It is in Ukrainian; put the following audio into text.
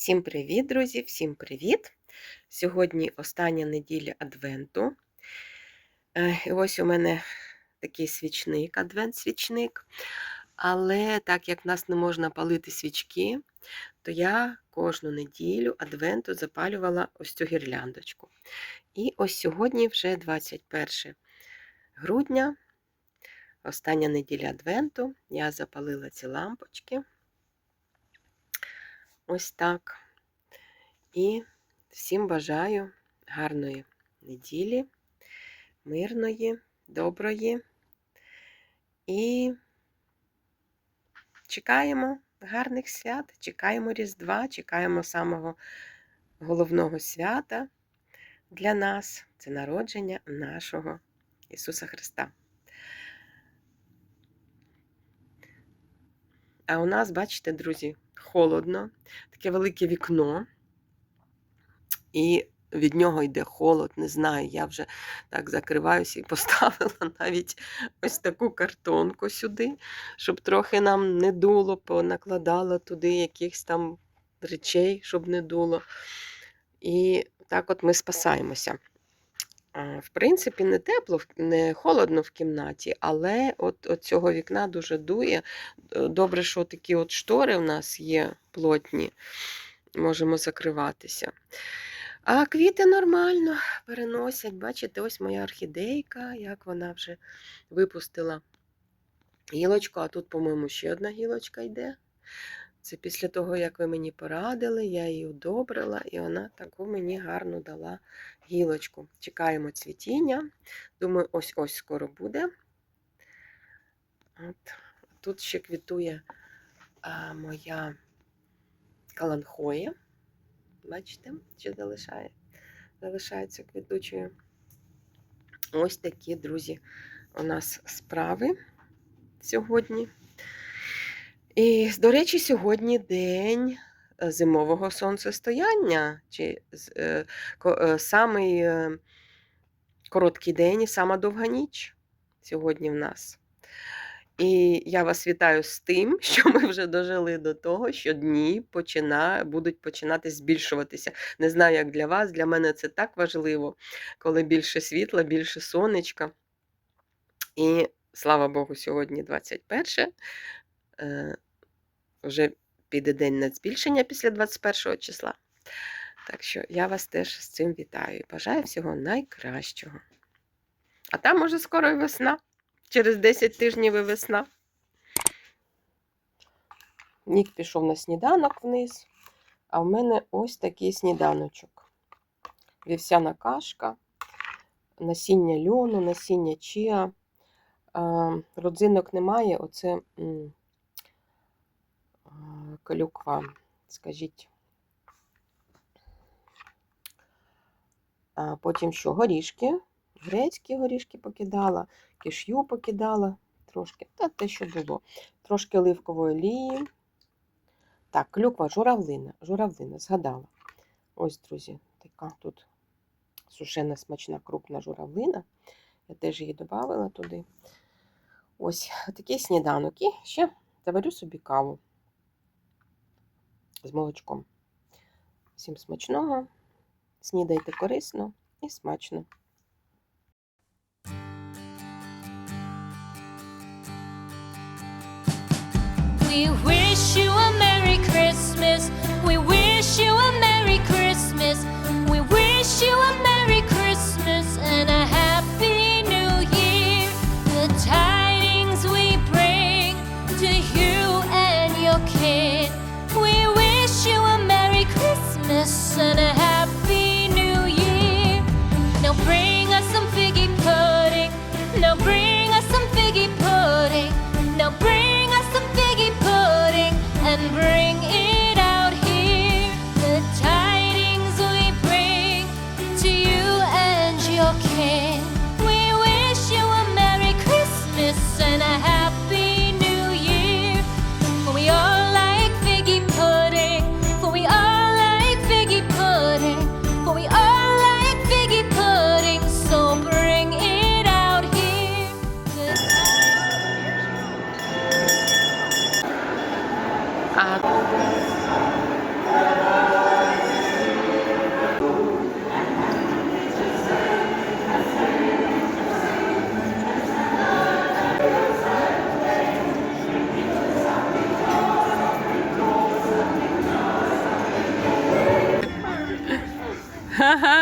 Всім привіт, друзі! Всім привіт! Сьогодні остання неділя Адвенту. Е, І ось у мене такий свічник, адвент-свічник. Але так як в нас не можна палити свічки, то я кожну неділю Адвенту запалювала ось цю гірляндочку. І ось сьогодні вже 21 грудня, остання неділя Адвенту, я запалила ці лампочки. Ось так. І всім бажаю гарної неділі, мирної, доброї. І чекаємо гарних свят, чекаємо Різдва, чекаємо самого головного свята для нас це народження нашого Ісуса Христа. А у нас, бачите, друзі, холодно, таке велике вікно, і від нього йде холод, не знаю, я вже так закриваюся і поставила навіть ось таку картонку сюди, щоб трохи нам не дуло, понакладала туди якихось там речей, щоб не дуло. І так от ми спасаємося. В принципі, не тепло, не холодно в кімнаті, але от, от цього вікна дуже дує. Добре, що такі от штори у нас є плотні, можемо закриватися. А квіти нормально переносять. Бачите, ось моя орхідейка, як вона вже випустила гілочку, а тут, по-моєму, ще одна гілочка йде. Це після того, як ви мені порадили, я її удобрила, і вона таку мені гарно дала гілочку. Чекаємо цвітіння. Думаю, ось-ось скоро буде. От. Тут ще квітує а, моя каланхоя. Бачите, що залишає, залишається квітучою. Ось такі, друзі, у нас справи сьогодні. І, до речі, сьогодні день е, зимового сонцестояння, чи е, е, самий е, короткий день і сама довга ніч сьогодні в нас. І я вас вітаю з тим, що ми вже дожили до того, що дні почина, будуть починати збільшуватися. Не знаю, як для вас, для мене це так важливо, коли більше світла, більше сонечка. І слава Богу, сьогодні 21. Е, вже піде день на збільшення після 21 числа. Так що я вас теж з цим вітаю і бажаю всього найкращого. А там, може, скоро і весна. Через 10 тижнів і весна. Нік пішов на сніданок вниз, а в мене ось такий сніданочок. Вівсяна кашка, насіння льону, насіння чіа. Родзинок немає, оце клюква, скажіть. Потім що? Горішки, грецькі горішки покидала, киш'ю покидала трошки, та те, що було. Трошки оливкової олії. Так, клюква, журавлина, журавлина, згадала. Ось, друзі, така тут сушена смачна крупна журавлина. Я теж її додавала туди. Ось такий сніданок. І ще заварю собі каву з молочком. Всім смачного, снідайте корисно і смачно. We wish uh-huh.